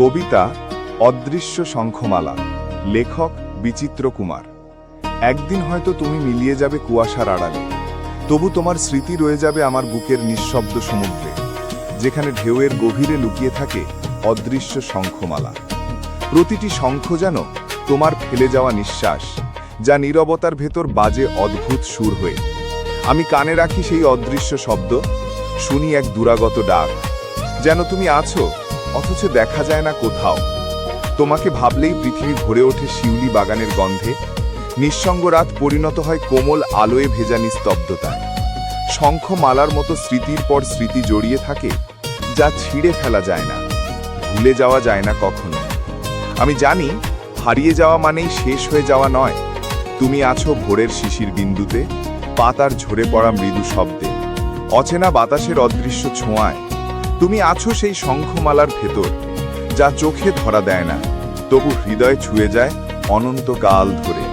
কবিতা অদৃশ্য শঙ্খমালা, লেখক বিচিত্র কুমার। একদিন হয়তো তুমি মিলিয়ে যাবে কুয়াশার আড়ালে, তবু তোমার স্মৃতি রয়ে যাবে আমার বুকের নিঃশব্দ সমুদ্রে, যেখানে ঢেউয়ের গভীরে লুকিয়ে থাকে অদৃশ্য শঙ্খমালা। প্রতিটি শঙ্খ যেন তোমার ফেলে যাওয়া নিঃশ্বাস, যা নীরবতার ভেতর বাজে অদ্ভুত সুর হয়ে। আমি কানে রাখি সেই অদৃশ্য শব্দ, শুনি এক দুরাগত ডাক, যেন তুমি আছো অথচ দেখা যায় না কোথাও। তোমাকে ভাবলেই পৃথিবী ভরে ওঠে শিউলি বাগানের গন্ধে। নিঃসঙ্গ রাত পরিণত হয় কোমল আলোয় ভেজা নিস্তব্ধতায়। শঙ্খ মালার মতো স্মৃতির পর স্মৃতি জড়িয়ে থাকে, যা ছিঁড়ে ফেলা যায় না, ভুলে যাওয়া যায় না কখনো। আমি জানি, হারিয়ে যাওয়া মানেই শেষ হয়ে যাওয়া নয়। তুমি আছো ভোরের শিশির বিন্দুতে, পাতার ঝরে পড়া মৃদু শব্দে। অচেনা বাতাসের অদৃশ্য ছোঁয়ায় তুমি আছো সেই শঙ্খমালার ভেতর, যা চোখে ধরা দেয় না, তবু হৃদয় ছুঁয়ে যায় অনন্তকাল ধরে।